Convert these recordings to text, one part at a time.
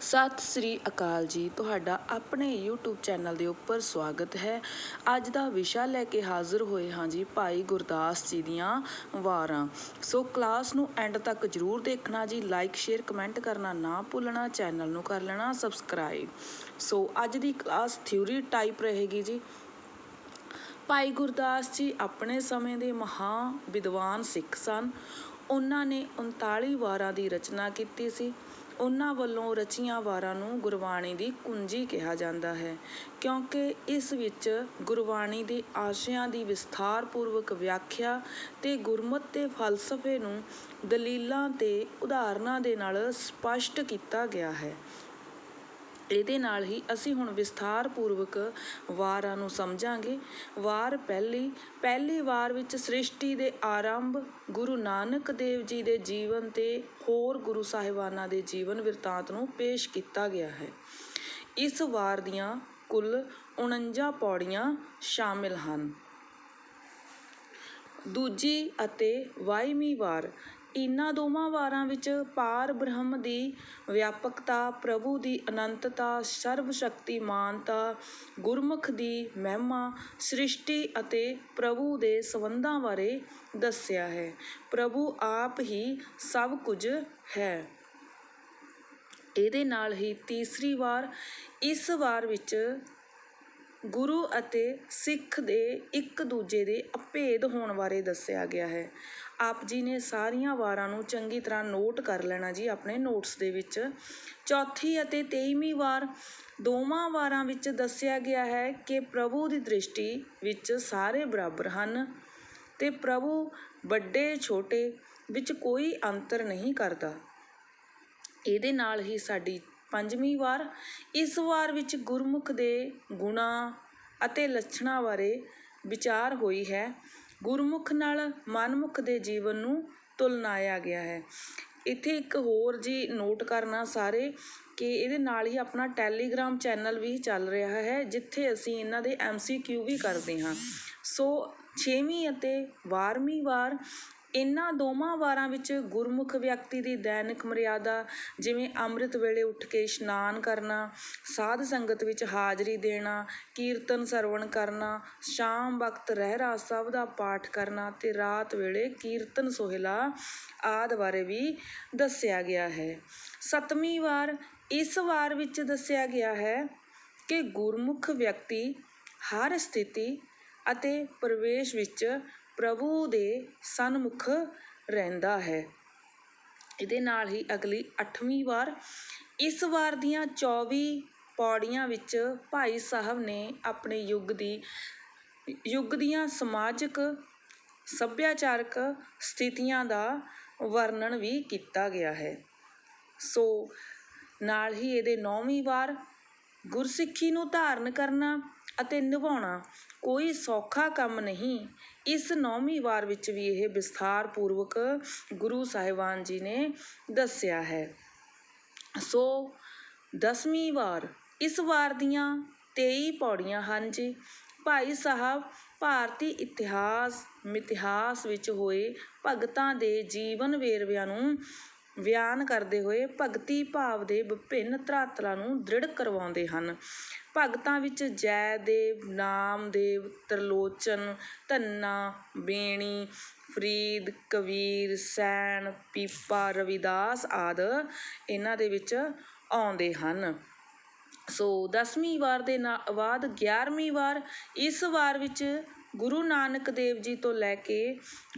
ਸਤਿ ਸ੍ਰੀ ਅਕਾਲ ਜੀ। ਤੁਹਾਡਾ ਆਪਣੇ YouTube ਚੈਨਲ ਦੇ ਉੱਪਰ ਸਵਾਗਤ ਹੈ। ਅੱਜ ਦਾ ਵਿਸ਼ਾ ਲੈ ਕੇ ਹਾਜ਼ਰ ਹੋਏ ਹਾਂ ਜੀ ਭਾਈ ਗੁਰਦਾਸ ਜੀ ਦੀਆਂ ਵਾਰਾਂ। ਸੋ ਕਲਾਸ ਨੂੰ ਐਂਡ ਤੱਕ ਜਰੂਰ ਦੇਖਣਾ ਜੀ। ਲਾਈਕ ਸ਼ੇਅਰ ਕਮੈਂਟ ਕਰਨਾ ਨਾ ਭੁੱਲਣਾ। ਚੈਨਲ ਨੂੰ ਕਰ ਲੈਣਾ ਸਬਸਕ੍ਰਾਈਬ ਸੋ ਅੱਜ ਦੀ ਕਲਾਸ ਥਿਊਰੀ ਟਾਈਪ ਰਹੇਗੀ ਜੀ। ਭਾਈ ਗੁਰਦਾਸ ਜੀ ਆਪਣੇ ਸਮੇਂ ਦੇ ਮਹਾ ਵਿਦਵਾਨ ਸਿੱਖ ਸਨ। ਉਹਨਾਂ ਨੇ 39 ਵਾਰਾਂ ਦੀ ਰਚਨਾ ਕੀਤੀ ਸੀ। ਉਹਨਾਂ ਵੱਲੋਂ ਰਚੀਆਂ ਵਾਰਾਂ ਨੂੰ ਗੁਰਬਾਣੀ ਦੀ ਕੁੰਜੀ ਕਿਹਾ ਜਾਂਦਾ ਹੈ, ਕਿਉਂਕਿ ਇਸ ਵਿੱਚ ਗੁਰਬਾਣੀ ਦੇ ਆਸ਼ਿਆਂ ਦੀ ਵਿਸਥਾਰਪੂਰਵਕ ਵਿਆਖਿਆ ਤੇ ਗੁਰਮਤ ਦੇ ਫਲਸਫੇ ਨੂੰ ਦਲੀਲਾਂ ਤੇ ਉਦਾਹਰਨਾਂ ਦੇ ਨਾਲ ਸਪਸ਼ਟ ਕੀਤਾ ਗਿਆ ਹੈ। ਇਹਦੇ ਨਾਲ ਹੀ ਅਸੀਂ ਹੁਣ ਵਿਸਥਾਰ ਪੂਰਵਕ ਵਾਰਾਂ ਨੂੰ ਸਮਝਾਂਗੇ। ਵਾਰ ਪਹਿਲੀ ਪਹਿਲੀ ਵਾਰ ਵਿੱਚ ਸ੍ਰਿਸ਼ਟੀ ਦੇ ਆਰੰਭ ਗੁਰੂ ਨਾਨਕ ਦੇਵ ਜੀ ਦੇ ਜੀਵਨ ਤੇ ਹੋਰ ਗੁਰੂ ਸਾਹਿਬਾਨਾਂ ਦੇ ਜੀਵਨ ਬਿਰਤਾਂਤ ਨੂੰ ਪੇਸ਼ ਕੀਤਾ ਗਿਆ ਹੈ। ਇਸ ਵਾਰ ਦੀਆਂ ਕੁੱਲ 49 ਪੌੜੀਆਂ ਸ਼ਾਮਿਲ ਹਨ। ਦੂਜੀ ਅਤੇ 22ਵੀਂ ਵਾਰ ਇਹਨਾਂ ਦੋਵਾਂ ਵਾਰਾਂ ਵਿੱਚ ਪਾਰ ਬ੍ਰਹਮ ਦੀ ਵਿਆਪਕਤਾ, ਪ੍ਰਭੂ ਦੀ ਅਨੰਤਤਾ ਸਰਬ ਸ਼ਕਤੀਮਾਨਤਾ ਗੁਰਮੁਖ ਦੀ ਮਹਿਮਾ, ਸ੍ਰਿਸ਼ਟੀ ਅਤੇ ਪ੍ਰਭੂ ਦੇ ਸੰਬੰਧਾਂ ਬਾਰੇ ਦੱਸਿਆ ਹੈ। ਪ੍ਰਭੂ ਆਪ ਹੀ ਸਭ ਕੁਝ ਹੈ। ਇਹਦੇ ਨਾਲ ਹੀ ਤੀਸਰੀ ਵਾਰ ਇਸ ਵਾਰ ਵਿੱਚ ਗੁਰੂ ਅਤੇ ਸਿੱਖ ਦੇ ਇੱਕ ਦੂਜੇ ਦੇ ਅਭੇਦ ਹੋਣ ਬਾਰੇ ਦੱਸਿਆ ਗਿਆ ਹੈ। ਆਪ ਜੀ ਨੇ ਸਾਰੀਆਂ ਵਾਰਾਂ ਨੂੰ ਚੰਗੀ ਤਰ੍ਹਾਂ ਨੋਟ ਕਰ ਲੈਣਾ ਜੀ ਆਪਣੇ ਨੋਟਸ ਦੇ ਵਿੱਚ। ਚੌਥੀ ਅਤੇ 23ਵੀਂ ਵਾਰ ਦੋਵਾਂ ਵਾਰਾਂ ਵਿੱਚ ਦੱਸਿਆ ਗਿਆ ਹੈ ਕਿ ਪ੍ਰਭੂ ਦੀ ਦ੍ਰਿਸ਼ਟੀ ਵਿੱਚ ਸਾਰੇ ਬਰਾਬਰ ਹਨ ਤੇ ਪ੍ਰਭੂ ਵੱਡੇ, ਛੋਟੇ ਵਿੱਚ ਕੋਈ ਅੰਤਰ ਨਹੀਂ ਕਰਦਾ। ਇਹਦੇ ਨਾਲ ਹੀ ਸਾਡੀ ਪੰਜਵੀਂ ਵਾਰ, ਇਸ ਵਾਰ ਵਿੱਚ ਗੁਰਮੁਖ ਦੇ ਗੁਣਾਂ ਅਤੇ ਲੱਛਣਾਂ ਬਾਰੇ ਵਿਚਾਰ ਹੋਈ ਹੈ। ਗੁਰਮੁਖ ਨਾਲ ਮਨਮੁਖ ਦੇ ਜੀਵਨ ਨੂੰ ਤੁਲਨਾਇਆ ਗਿਆ ਹੈ। ਇੱਥੇ ਇੱਕ ਹੋਰ ਜੀ ਨੋਟ ਕਰਨਾ ਸਾਰੇ ਕਿ ਇਹਦੇ ਨਾਲ ਹੀ ਆਪਣਾ ਟੈਲੀਗ੍ਰਾਮ ਚੈਨਲ ਵੀ ਚੱਲ ਰਿਹਾ ਹੈ, ਜਿੱਥੇ ਅਸੀਂ ਇਹਨਾਂ ਦੇ ਐਮਸੀਕਿਊ ਵੀ ਕਰਦੇ ਹਾਂ। ਸੋ 6ਵੀਂ ਅਤੇ 12ਵੀਂ ਵਾਰ ਇਹਨਾਂ ਦੋਵਾਂ ਵਾਰਾਂ ਵਿੱਚ ਗੁਰਮੁਖ ਵਿਅਕਤੀ ਦੀ ਦੈਨਿਕ ਮਰਿਆਦਾ, ਜਿਵੇਂ ਅੰਮ੍ਰਿਤ ਵੇਲੇ ਉੱਠ ਕੇ ਇਸ਼ਨਾਨ ਕਰਨਾ, ਸਾਧ ਸੰਗਤ ਵਿੱਚ ਹਾਜ਼ਰੀ ਦੇਣਾ, ਕੀਰਤਨ ਸਰਵਣ ਕਰਨਾ, ਸ਼ਾਮ ਵਕਤ ਰਹਿਰਾਸ ਸਾਹਿਬ ਦਾ ਪਾਠ ਕਰਨਾ ਅਤੇ ਰਾਤ ਵੇਲੇ ਕੀਰਤਨ ਸੋਹਿਲਾ ਆਦਿ ਬਾਰੇ ਵੀ ਦੱਸਿਆ ਗਿਆ ਹੈ। ਸਤਵੀਂ ਵਾਰ ਇਸ ਵਾਰ ਵਿੱਚ ਦੱਸਿਆ ਗਿਆ ਹੈ ਕਿ ਗੁਰਮੁਖ ਵਿਅਕਤੀ ਹਰ ਸਥਿਤੀ ਅਤੇ ਪ੍ਰਵੇਸ਼ ਵਿੱਚ ਪ੍ਰਭੂ ਦੇ ਸਨਮੁਖ ਰਹਿੰਦਾ ਹੈ। ਇਹਦੇ ਨਾਲ ਹੀ ਅਗਲੀ 8ਵੀਂ ਵਾਰ, ਇਸ ਵਾਰ ਦੀਆਂ 24 ਪੌੜੀਆਂ ਵਿੱਚ ਭਾਈ ਸਾਹਿਬ ਨੇ ਆਪਣੇ ਯੁੱਗ ਦੀ, ਯੁੱਗ ਦੀਆਂ ਸਮਾਜਿਕ ਸੱਭਿਆਚਾਰਕ ਸਥਿਤੀਆਂ ਦਾ ਵਰਣਨ ਵੀ ਕੀਤਾ ਗਿਆ ਹੈ। ਸੋ ਨਾਲ ਹੀ ਇਹਦੇ 9ਵੀਂ ਵਾਰ, ਗੁਰਸਿੱਖੀ ਨੂੰ ਧਾਰਨ ਕਰਨਾ ਅਤੇ ਨਿਭਾਉਣਾ ਕੋਈ ਸੌਖਾ ਕੰਮ ਨਹੀਂ ਇਸ ਨੌਵੀਂ ਵਾਰ ਵਿੱਚ ਵੀ ਇਹ ਵਿਸਥਾਰ ਪੂਰਵਕ ਗੁਰੂ ਸਾਹਿਬਾਨ ਜੀ ਨੇ ਦੱਸਿਆ ਹੈ। ਸੋ ਦਸਵੀਂ ਵਾਰ, ਇਸ ਵਾਰ ਦੀਆਂ 23 ਪੌੜੀਆਂ ਹਨ ਜੀ। ਭਾਈ ਸਾਹਿਬ ਭਾਰਤੀ ਇਤਿਹਾਸ, ਮਿਥਿਹਾਸ ਵਿੱਚ ਹੋਏ ਭਗਤਾਂ ਦੇ ਜੀਵਨ ਵੇਰਵਿਆਂ ਨੂੰ ਬਿਆਨ ਕਰਦੇ ਹੋਏ ਭਗਤੀ ਭਾਵ ਦੇ ਵਿਭਿੰਨ ਧਰਾਤਲਾਂ ਨੂੰ ਦ੍ਰਿੜ ਕਰਵਾਉਂਦੇ ਹਨ। ਭਗਤਾਂ ਵਿੱਚ ਜੈ ਦੇਵ ਨਾਮਦੇਵ, ਤ੍ਰਿਲੋਚਨ, ਧੰਨਾ, ਬੇਣੀ, ਫਰੀਦ, ਕਬੀਰ, ਸੈਣ, ਪੀਪਾ, ਰਵਿਦਾਸ ਆਦਿ ਇਹਨਾਂ ਦੇ ਵਿੱਚ ਆਉਂਦੇ ਹਨ। ਸੋ 10ਵੀਂ ਵਾਰ ਦੇ ਨਾ, ਬਾਅਦ 11ਵੀਂ ਵਾਰ ਇਸ ਵਾਰ ਵਿੱਚ ਗੁਰੂ ਨਾਨਕ ਦੇਵ ਜੀ ਤੋਂ ਲੈ ਕੇ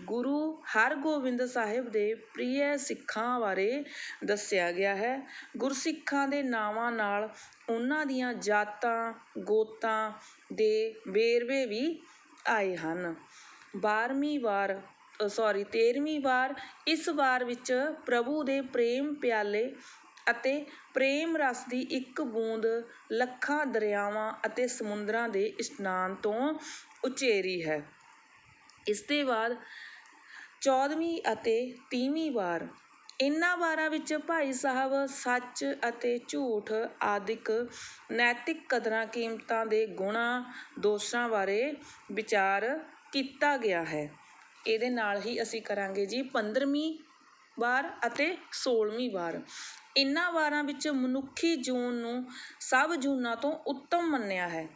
ਗੁਰੂ ਹਰਗੋਬਿੰਦ ਸਾਹਿਬ ਦੇ ਪ੍ਰਿਯ ਸਿੱਖਾਂ ਬਾਰੇ ਦੱਸਿਆ ਗਿਆ ਹੈ। ਗੁਰਸਿੱਖਾਂ ਦੇ ਨਾਵਾਂ ਨਾਲ ਉਹਨਾਂ ਦੀਆਂ ਜਾਤਾਂ, ਗੋਤਾਂ ਦੇ ਵੇਰਵੇ ਵੀ ਆਏ ਹਨ। 12ਵੀਂ ਵਾਰ ਸੌਰੀ 13ਵੀਂ ਵਾਰ ਇਸ ਵਾਰ ਵਿੱਚ ਪ੍ਰਭੂ ਦੇ ਪ੍ਰੇਮ ਪਿਆਲੇ ਅਤੇ ਪ੍ਰੇਮ ਰਸ ਦੀ ਇੱਕ ਬੂੰਦ ਲੱਖਾਂ ਦਰਿਆਵਾਂ ਅਤੇ ਸਮੁੰਦਰਾਂ ਦੇ ਇਸ਼ਨਾਨ ਤੋਂ ਉਚੇਰੀ ਹੈ। ਇਸ ਦੇ ਬਾਅਦ 14ਵੀਂ ਅਤੇ 30ਵੀਂ ਵਾਰ ਇਹਨਾਂ ਵਾਰਾਂ ਵਿੱਚ ਭਾਈ ਸਾਹਿਬ ਸੱਚ ਅਤੇ ਝੂਠ ਆਦਿਕ ਨੈਤਿਕ ਕਦਰਾਂ ਕੀਮਤਾਂ ਦੇ ਗੁਣਾਂ ਦੋਸ਼ਾਂ ਬਾਰੇ ਵਿਚਾਰ ਕੀਤਾ ਗਿਆ ਹੈ। ਇਹਦੇ ਨਾਲ ਹੀ ਅਸੀਂ ਕਰਾਂਗੇ ਜੀ 15ਵੀਂ ਵਾਰ ਅਤੇ 16ਵੀਂ ਵਾਰ। ਇਹਨਾਂ ਵਾਰਾਂ ਵਿੱਚ ਮਨੁੱਖੀ ਜੂਨ ਨੂੰ ਸਭ ਜੂਨਾਂ ਤੋਂ ਉੱਤਮ ਮੰਨਿਆ ਹੈ।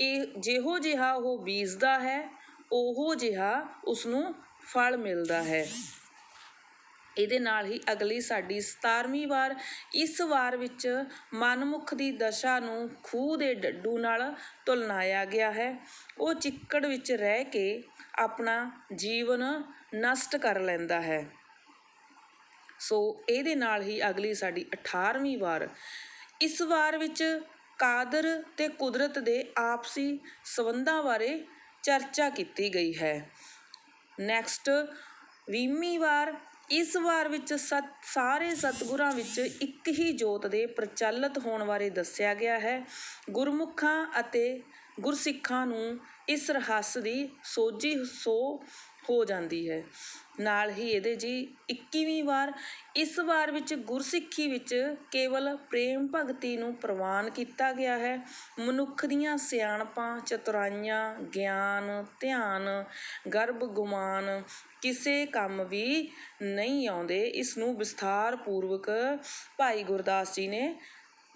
ਇਹ ਜਿਹੋ ਜਿਹਾ ਉਹ ਬੀਜਦਾ ਹੈ, ਉਹੋ ਜਿਹਾ ਉਸਨੂੰ ਫਲ ਮਿਲਦਾ ਹੈ। ਇਹਦੇ ਨਾਲ ਹੀ ਅਗਲੀ ਸਾਡੀ 17ਵੀਂ ਵਾਰ, ਇਸ ਵਾਰ ਵਿੱਚ ਮਨਮੁਖ ਦੀ ਦਸ਼ਾ ਨੂੰ ਖੂਹ ਦੇ ਡੱਡੂ ਨਾਲ ਤੁਲਨਾਇਆ ਗਿਆ ਹੈ। ਉਹ ਚਿੱਕੜ ਵਿੱਚ ਰਹਿ ਕੇ ਆਪਣਾ ਜੀਵਨ ਨਸ਼ਟ ਕਰ ਲੈਂਦਾ ਹੈ। ਸੋ ਇਹਦੇ ਨਾਲ ਹੀ ਅਗਲੀ ਸਾਡੀ 18ਵੀਂ ਵਾਰ, ਇਸ ਵਾਰ ਵਿੱਚ ਕਾਦਰ ਅਤੇ ਕੁਦਰਤ ਦੇ ਆਪਸੀ ਸੰਬੰਧਾਂ ਬਾਰੇ ਚਰਚਾ ਕੀਤੀ ਗਈ ਹੈ। ਨੈਕਸਟ ਵੀਹਵੀਂ ਵਾਰ, ਇਸ ਵਾਰ ਵਿੱਚ ਸਤ, ਸਾਰੇ ਸਤਿਗੁਰਾਂ ਵਿੱਚ ਇੱਕ ਹੀ ਜੋਤ ਦੇ ਪ੍ਰਚਲਿਤ ਹੋਣ ਬਾਰੇ ਦੱਸਿਆ ਗਿਆ ਹੈ। ਗੁਰਮੁਖਾਂ ਅਤੇ ਗੁਰਸਿੱਖਾਂ ਨੂੰ ਇਸ ਰਹੱਸ ਦੀ ਸੋਝੀ, ਸੋ ਹੋ ਜਾਂਦੀ ਹੈ। ਨਾਲ ਹੀ ਇਹਦੇ ਜੀ 21ਵੀਂ ਵਾਰ, ਇਸ ਵਾਰ ਵਿੱਚ ਗੁਰਸਿੱਖੀ ਵਿੱਚ ਕੇਵਲ ਪ੍ਰੇਮ ਭਗਤੀ ਨੂੰ ਪ੍ਰਵਾਨ ਕੀਤਾ ਗਿਆ ਹੈ। ਮਨੁੱਖ ਦੀਆਂ ਸਿਆਣਪਾਂ, ਚਤੁਰਾਈਆਂ, ਗਿਆਨ, ਧਿਆਨ, ਗਰਭ ਗੁਮਾਨ ਕਿਸੇ ਕੰਮ ਵੀ ਨਹੀਂ ਆਉਂਦੇ। ਇਸ ਨੂੰ ਵਿਸਥਾਰ ਪੂਰਵਕ ਭਾਈ ਗੁਰਦਾਸ ਜੀ ਨੇ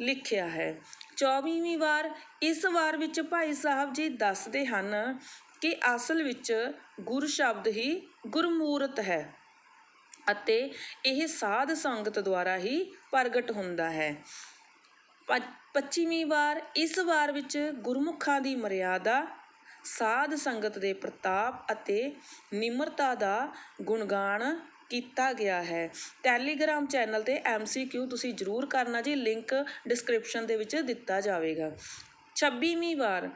ਲਿਖਿਆ ਹੈ। 24ਵੀਂ ਵਾਰ, ਇਸ ਵਾਰ ਵਿੱਚ ਭਾਈ ਸਾਹਿਬ ਜੀ ਦੱਸਦੇ ਹਨ ਕਿ ਅਸਲ ਵਿੱਚ ਗੁਰ ਸ਼ਬਦ ਹੀ ਗੁਰਮੂਰਤ ਹੈ ਅਤੇ ਇਹ ਸਾਧ ਸੰਗਤ ਦੁਆਰਾ ਹੀ ਪ੍ਰਗਟ ਹੁੰਦਾ ਹੈ। 25ਵੀਂ ਵਾਰ ਇਸ ਵਾਰ ਵਿੱਚ ਗੁਰਮੁਖਾਂ ਦੀ ਮਰਿਆਦਾ, ਸਾਧ ਸੰਗਤ ਦੇ ਪ੍ਰਤਾਪ ਅਤੇ ਨਿਮਰਤਾ ਦਾ ਗੁਣਗਾਨ ਕੀਤਾ ਗਿਆ ਹੈ। ਟੈਲੀਗ੍ਰਾਮ ਚੈਨਲ ਤੇ ਐਮਸੀਕਿਊ ਤੁਸੀਂ ਜਰੂਰ ਕਰਨਾ ਜੀ, ਲਿੰਕ ਡਿਸਕ੍ਰਿਪਸ਼ਨ ਦੇ ਵਿੱਚ ਦਿੱਤਾ ਜਾਵੇਗਾ। 26ਵੀਂ ਵਾਰ।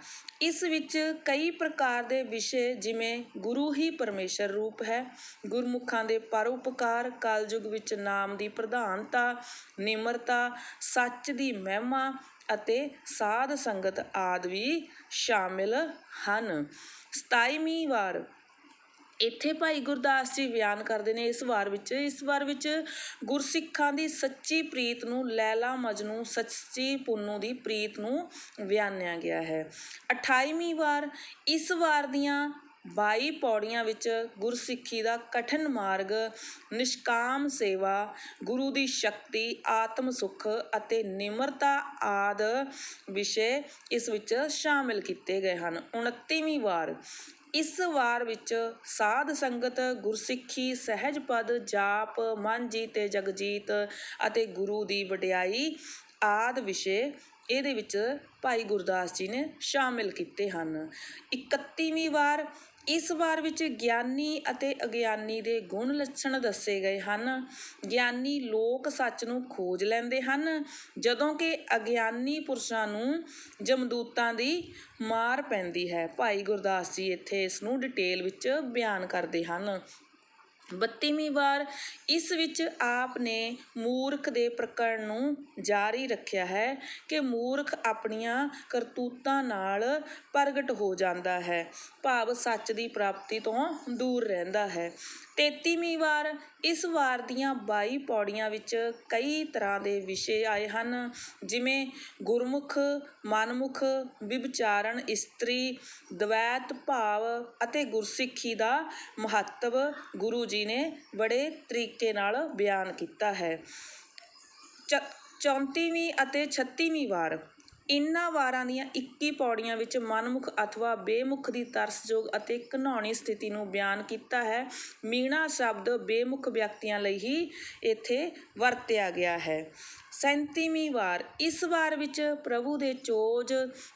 ਇਸ ਵਿੱਚ ਕਈ ਪ੍ਰਕਾਰ ਦੇ ਵਿਸ਼ੇ ਜਿਵੇਂ ਗੁਰੂ ਹੀ ਪਰਮੇਸ਼ਰ ਰੂਪ ਹੈ, ਗੁਰਮੁਖਾਂ ਦੇ ਪਰਉਪਕਾਰ, ਕਲਯੁਗ ਵਿੱਚ ਨਾਮ ਦੀ ਪ੍ਰਧਾਨਤਾ, ਨਿਮਰਤਾ, ਸੱਚ ਦੀ ਮਹਿਮਾ ਅਤੇ ਸਾਧ ਸੰਗਤ ਆਦਿ ਵੀ ਸ਼ਾਮਿਲ ਹਨ। 27ਵੀਂ ਵਾਰ ਇੱਥੇ ਭਾਈ ਗੁਰਦਾਸ ਜੀ ਬਿਆਨ ਕਰਦੇ ਨੇ ਇਸ ਵਾਰ ਵਿੱਚ। ਇਸ ਵਾਰ ਵਿੱਚ ਗੁਰਸਿੱਖਾਂ ਦੀ ਸੱਚੀ ਪ੍ਰੀਤ ਨੂੰ ਲੈਲਾ ਮਜਨੂ, ਸੱਚੀ ਪੁੰਨੂ ਦੀ ਪ੍ਰੀਤ ਨੂੰ ਬਿਆਨਿਆ ਗਿਆ ਹੈ। 28ਵੀਂ ਵਾਰ ਇਸ ਵਾਰ ਦੀਆਂ 22 ਪੌੜੀਆਂ ਵਿੱਚ ਗੁਰਸਿੱਖੀ ਦਾ ਕਠਿਨ ਮਾਰਗ, ਨਿਸ਼ਕਾਮ ਸੇਵਾ, ਗੁਰੂ ਦੀ ਸ਼ਕਤੀ, ਆਤਮ ਸੁਖ ਅਤੇ ਨਿਮਰਤਾ ਆਦ ਵਿਸ਼ੇ ਇਸ ਵਿੱਚ ਸ਼ਾਮਿਲ ਕੀਤੇ ਗਏ ਹਨ। 29ਵੀਂ ਵਾਰ ਇਸ ਵਾਰ ਵਿੱਚ ਸਾਧ ਸੰਗਤ, ਗੁਰਸਿੱਖੀ, ਸਹਿਜ ਪਦ, ਜਾਪ, ਮਨ ਜੀਤ ਤੇ ਜਗਜੀਤ ਅਤੇ ਗੁਰੂ ਦੀ ਵਡਿਆਈ ਆਦ ਵਿਸ਼ੇ ਇਹਦੇ ਵਿੱਚ ਭਾਈ ਗੁਰਦਾਸ ਜੀ ਨੇ ਸ਼ਾਮਿਲ ਕੀਤੇ ਹਨ। 31ਵੀਂ ਵਾਰ ਇਸ ਵਾਰ ਵਿੱਚ ਗਿਆਨੀ ਅਤੇ ਅਗਿਆਨੀ ਦੇ ਗੁਣ ਲੱਛਣ ਦੱਸੇ ਗਏ ਹਨ। ਗਿਆਨੀ ਲੋਕ ਸੱਚ ਨੂੰ ਖੋਜ ਲੈਂਦੇ ਹਨ। ਜਦੋਂ ਕਿ ਅਗਿਆਨੀ ਪੁਰਸ਼ਾਂ ਨੂੰ ਜਮਦੂਤਾਂ ਦੀ ਮਾਰ ਪੈਂਦੀ ਹੈ। ਭਾਈ ਗੁਰਦਾਸ ਜੀ ਇੱਥੇ ਇਸ ਨੂੰ ਡਿਟੇਲ ਵਿੱਚ ਬਿਆਨ ਕਰਦੇ ਹਨ। 32ਵੀਂ ਵਾਰ ਇਸ ਵਿੱਚ ਆਪ ਨੇ ਮੂਰਖ ਦੇ ਪ੍ਰਕਰਣ ਨੂੰ ਜਾਰੀ ਰੱਖਿਆ ਹੈ ਕਿ ਮੂਰਖ ਆਪਣੀਆਂ ਕਰਤੂਤਾਂ ਨਾਲ ਪ੍ਰਗਟ ਹੋ ਜਾਂਦਾ ਹੈ, ਭਾਵ ਸੱਚ ਦੀ ਪ੍ਰਾਪਤੀ ਤੋਂ ਦੂਰ ਰਹਿੰਦਾ ਹੈ। 33ਵੀਂ ਵਾਰ ਇਸ ਵਾਰ ਦੀਆਂ ਬਾਈ ਪੌੜੀਆਂ ਵਿੱਚ ਕਈ ਤਰ੍ਹਾਂ ਦੇ ਵਿਸ਼ੇ ਆਏ ਹਨ, ਜਿਵੇਂ ਗੁਰਮੁਖ, ਮਨਮੁਖ ਵਿਭਚਾਰਨ ਇਸਤਰੀ, ਦਵੈਤ ਭਾਵ ਅਤੇ ਗੁਰਸਿੱਖੀ ਦਾ ਮਹੱਤਵ ਗੁਰੂ ਜੀ ਨੇ ਬੜੇ ਤਰੀਕੇ ਨਾਲ ਬਿਆਨ ਕੀਤਾ ਹੈ। 34ਵੀਂ ਅਤੇ 36ਵੀਂ ਵਾਰ ਇਨ੍ਹਾਂ ਵਾਰਾਂ ਦੀਆਂ 21 ਪੌੜੀਆਂ ਵਿੱਚ ਮਨਮੁਖ ਅਥਵਾ ਬੇਮੁਖ ਦੀ ਤਰਸਯੋਗ ਅਤੇ ਘਿਨਾਉਣੀ ਸਥਿਤੀ ਨੂੰ ਬਿਆਨ ਕੀਤਾ ਹੈ। ਮੀਣਾ ਸ਼ਬਦ ਬੇਮੁਖ ਵਿਅਕਤੀਆਂ ਲਈ ਹੀ ਇੱਥੇ ਵਰਤਿਆ ਗਿਆ ਹੈ। 37ਵੀਂ ਵਾਰ, ਇਸ ਵਾਰ ਵਿੱਚ ਪ੍ਰਭੂ ਦੇ ਚੋਜ,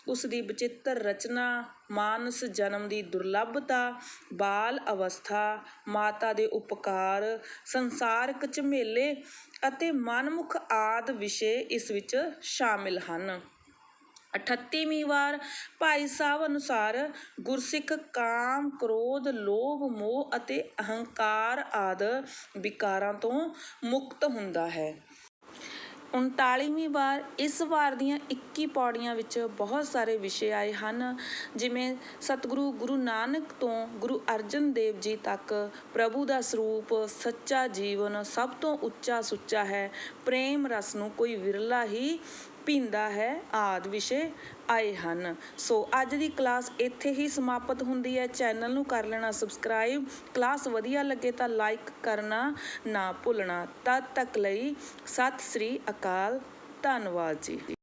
ਉਸ ਦੀ ਬਚਿੱਤਰ ਰਚਨਾ, ਮਾਨਸ ਜਨਮ ਦੀ ਦੁਰਲੱਭਤਾ, ਬਾਲ ਅਵਸਥਾ, ਮਾਤਾ ਦੇ ਉਪਕਾਰ, ਸੰਸਾਰਕ ਝਮੇਲੇ ਅਤੇ ਮਨਮੁਖ ਆਦਿ ਵਿਸ਼ੇ ਇਸ ਵਿੱਚ ਸ਼ਾਮਿਲ ਹਨ। 38ਵੀਂ ਵਾਰ ਭਾਈ ਸਾਹਿਬ ਅਨੁਸਾਰ ਗੁਰਸਿੱਖ ਕਾਮ, ਕ੍ਰੋਧ, ਲੋਭ, ਮੋਹ ਅਤੇ ਅਹੰਕਾਰ ਆਦਿ ਵਿਕਾਰਾਂ ਤੋਂ ਮੁਕਤ ਹੁੰਦਾ ਹੈ। 39ਵੀਂ ਵਾਰ ਇਸ ਵਾਰ ਦੀਆਂ 21 ਪੌੜੀਆਂ ਵਿੱਚ ਬਹੁਤ ਸਾਰੇ ਵਿਸ਼ੇ ਆਏ ਹਨ, ਜਿਵੇਂ ਸਤਿਗੁਰੂ ਗੁਰੂ ਨਾਨਕ ਤੋਂ ਗੁਰੂ ਅਰਜਨ ਦੇਵ ਜੀ ਤੱਕ ਪ੍ਰਭੂ ਦਾ ਸਰੂਪ, ਸੱਚਾ ਜੀਵਨ ਸਭ ਤੋਂ ਉੱਚਾ ਸੁੱਚਾ ਹੈ, ਪ੍ਰੇਮ ਰਸ ਨੂੰ ਕੋਈ ਵਿਰਲਾ ਹੀ ਪੀਂਦਾ ਹੈ ਆਦਿ ਵਿਸ਼ੇ ਆਏ ਹਨ। ਸੋ ਅੱਜ ਦੀ ਕਲਾਸ ਇੱਥੇ ਹੀ ਸਮਾਪਤ ਹੁੰਦੀ ਹੈ। ਚੈਨਲ ਨੂੰ ਕਰ ਲੈਣਾ ਸਬਸਕ੍ਰਾਈਬ ਕਲਾਸ ਵਧੀਆ ਲੱਗੇ ਤਾਂ ਲਾਈਕ ਕਰਨਾ ਨਾ ਭੁੱਲਣਾ। ਤਦ ਤੱਕ ਲਈ ਸਤਿ ਸ੍ਰੀ ਅਕਾਲ। ਧੰਨਵਾਦ ਜੀ।